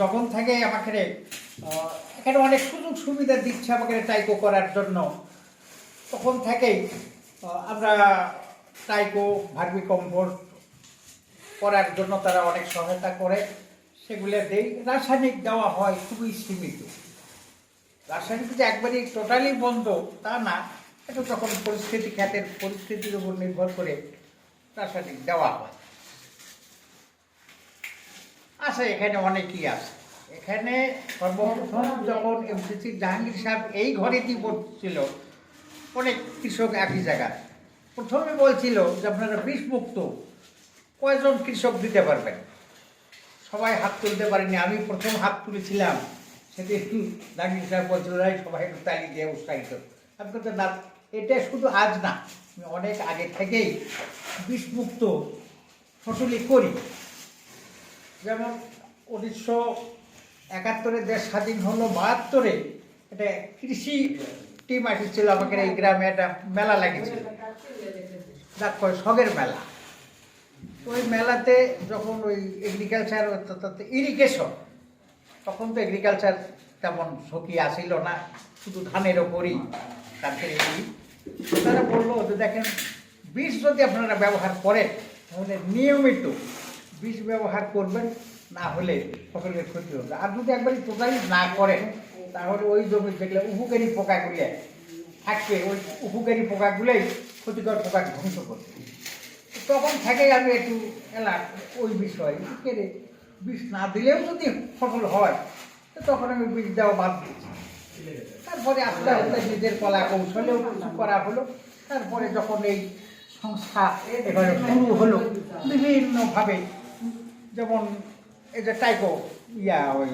তখন থেকে আমাকে এখানে অনেক সুযোগ সুবিধা দিচ্ছে আমাকে টাইকো করার জন্য। তখন থেকেই আমরা টাইকো ভার্মি কম্পোস্ট করার জন্য তারা অনেক সহায়তা করে, সেগুলো দেই। রাসায়নিক দেওয়া হয়, খুবই সীমিত। রাসায়নিক যে একবারই টোটালি বন্ধ, তা না। এটা তখন পরিস্থিতি খ্যাতের পরিস্থিতির উপর নির্ভর করে রাসায়নিক দেওয়া হয়। আছে, এখানে অনেকই আছে। এখানে সর্বপ্রথম যখন এমসিসি জাহাঙ্গীর সাহেব এই ঘরেতেই পড়ছিল অনেক কৃষক একই জায়গায়। প্রথমে বলছিল যে, আপনারা বিষ মুক্ত কয়জন কৃষক দিতে পারবেন? সবাই হাত তুলতে পারেনি, আমি প্রথম হাত তুলেছিলাম। সেদিন জাহাঙ্গীর সাহেব বলছিল, "এই সবাই একটু তালি দিয়ে উৎসাহিত। আমি বলতে না, এটা শুধু আজ না, আমি অনেক আগে থেকেই বিষমুক্ত ফসলই করি। যেমন উনিশশো একাত্তরে দেশ স্বাধীন হলো, বাহাত্তরে এটা কৃষি টিম এসেছিল আমাকে, এই গ্রামে একটা মেলা কয় সগের মেলা। ওই মেলাতে যখন ওই এগ্রিকালচার ইরিগেশন তখন তো এগ্রিকালচার তেমন ঝুঁকি আসিল না, শুধু ধানের ওপরই তারপরে তারা বলল যে দেখেন, বীজ যদি আপনারা ব্যবহার করেন, তাহলে নিয়মিত বীজ ব্যবহার করবেন, না হলে ফসলের ক্ষতি হবে। আর যদি একবারই টোটালি না করেন, তাহলে ওই জমি দেখলে উপকারী পোকাগুলো থাকবে, ওই উপকারী পোকাগুলোই ক্ষতিকর পোকা ধ্বংস করবে। তখন থেকেই আমি একটু এলাম ওই বিষয়ে বিষ না দিলেও যদি ফসল হয় তখন আমি বীজ দেওয়া বাদ দিচ্ছি তারপরে আস্তে আস্তে নিজের কলা কৌশলেও কিছু করা হলো। তারপরে যখন এই সংস্থা এবারে শুরু হলো, বিভিন্নভাবে যেমন এই যে টাইকো ইয়া ওই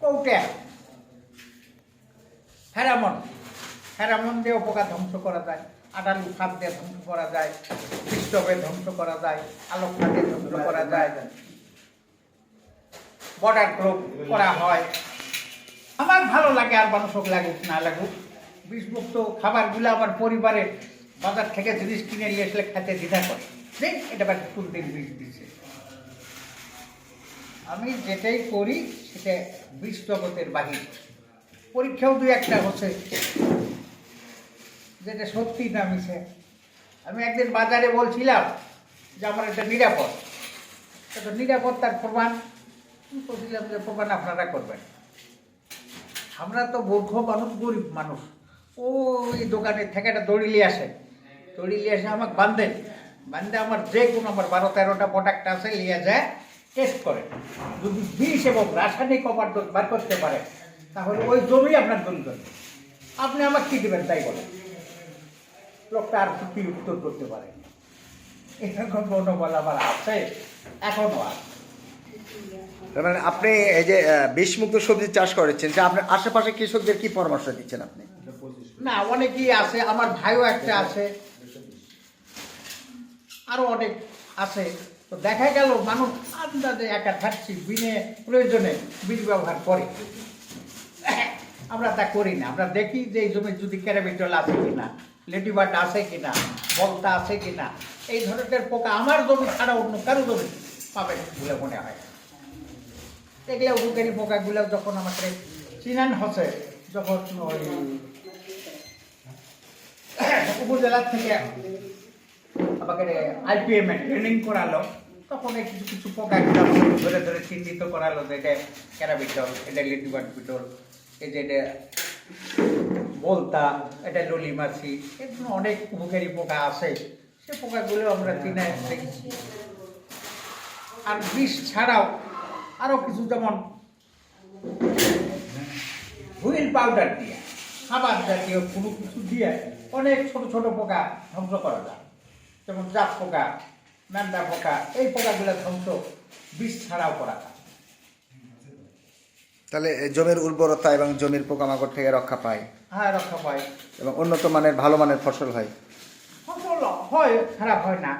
কৌটা। ফেরামন ফেরামন দিয়ে পোকা ধ্বংস করা যায় আটালু খাদ দিয়ে ধ্বংস করা যায় স্টোভে ধ্বংস করা যায়, আলোক খাদে ধ্বংস করা যায়। বর্ডার গ্রুপ করা হয়। আমার ভালো লাগে আর মানুষক লাগুক না লাগুক বিষমুক্ত খাবারগুলো আমার পরিবারে বাজার থেকে জিনিস কিনে নিয়ে আসলে খেতে দ্বিধা করে। যে এটা বাকি বিষ দিচ্ছে আমি যেটাই করি, সেটা বিষ জগতের বাহির। পরীক্ষাও দুই একটা হচ্ছে। যেটা সত্যি না মিশে আমি একদিন বাজারে বলছিলাম যে আমার এটা নিরাপদ। এটা নিরাপত্তার প্রমাণ। আমি বলছিলাম যে প্রমাণ আপনারা করবেন। আমরা তো মূর্খ মানুষ, গরিব মানুষ। ওই দোকানের থেকে একটা দড়ি নিয়ে আসে। দড়ি নিয়ে এসে আমাকে বান্ধেন বান্ধে আমার যে কোনো আমার বারো তেরোটা প্রোডাক্ট আছে নিয়ে যায় টেস্ট করে। যদি বিষ এবং রাসায়নিক অপারদোষ বার করতে পারে তাহলে ওই জমি আপনার দড়ি করবে। আপনি আমার কী দেবেন তাই বলেন। লোকটা আর কি উত্তর করতে পারে। এরকম মনোবল আমার আছে? এখনও আছে। মানে আপনি এই যে বিষমুক্ত সবজি চাষ করেছেন যে আপনার আশেপাশে কৃষকদের কি পরামর্শ দিচ্ছেন আপনি? না অনেকেই আছে আমার ভাইও একটা আছে। আরও অনেক আছে। তো দেখা গেল মানুষ আন্দাজে একা থাকছি বিনে প্রয়োজনে বীজ ব্যবহার করে। আমরা তা করি না। আমরা দেখি যে এই জমি যদি ক্যারাবিটল আছে কিনা লেডিবার্ড আছে কিনা, বলতা আছে কিনা, এই ধরনের পোকা আমার জমি ছাড়া অন্য কারও জমি পাবে বলে মনে হয়। এগুলো উপকারী পোকাগুলো যখন আমাকে চিনান হচ্ছে যখন ওই উপজেলা থেকে আমাকে আইপিএম ট্রেনিং করালো। তখন কিছু কিছু আমাকে ধরে ধরে চিহ্নিত করালো যে এটা ক্যারাবিটল, এটা লেডিবার্ড বিটল, এই যে এটা বলতা, এটা ললিমাছি এরকম অনেক উপকারী পোকা আছে। সে পোকাগুলো আমরা চিনে দেখেছি আর বিষ ছাড়াও আরও কিছু যেমন হুইল পাউডার দিয়ে, খাবার জাতীয় কোনো কিছু দিয়ে অনেক ছোট ছোট পোকা ধ্বংস করা যায়। যেমন জাপ পোকা ম্যান্ডা পোকা এই পোকাগুলো ধ্বংস বিষ ছাড়াও করা যায় তাহলে জমির উর্বরতা এবং জমির পোকামাকড় থেকে রক্ষা পায়। হ্যাঁ রক্ষা পায়। এবং উন্নত মানের ভালো মানের ফসল হয়। ফসল হয় খারাপ হয় না।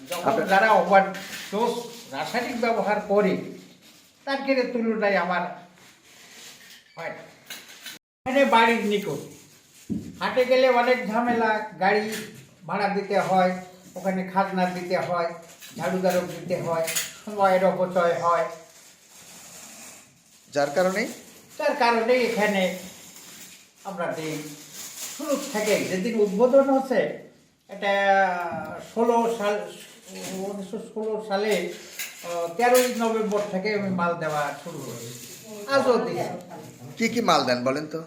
যখন যারা ওভার ডোজ রাসায়নিক ব্যবহার করে তার ক্ষেত্রে তুলনায় আমার হয় না। এখানে বাড়ির নিকট। হাটে গেলে অনেক ঝামেলা গাড়ি ভাড়া দিতে হয় ওখানে খাজনা দিতে হয় ঝাড়ুদারক দিতে হয় সময়ের অপচয় হয়। যার কারণে? তার কারণে এখানে আমরা দিই শুরু থেকে যেদিন উদ্বোধন হচ্ছে এটা ষোলো সাল উনিশশো ষোলো সালে তেরোই নভেম্বর থেকে আমি মাল দেওয়া শুরু করি আজও দিই কি কি মাল দেন বলেন তো?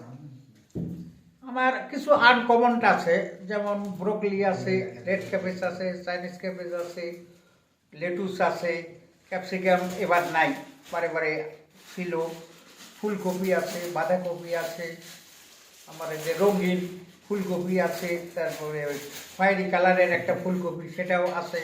আমার কিছু আনকমন আছে, যেমন ব্রোকলি আছে রেড ক্যাবেজ আছে চাইনিজ ক্যাবেজ আছে লেটুস আছে ক্যাপসিকাম এবার নাই, বারে বারে ছিল। ফুলকপি আছে, বাঁধাকপি আছে, আমার যে রঙিন ফুলকপি আছে, তারপরে ওই খয়েরি কালারের একটা ফুলকপি, সেটাও আছে।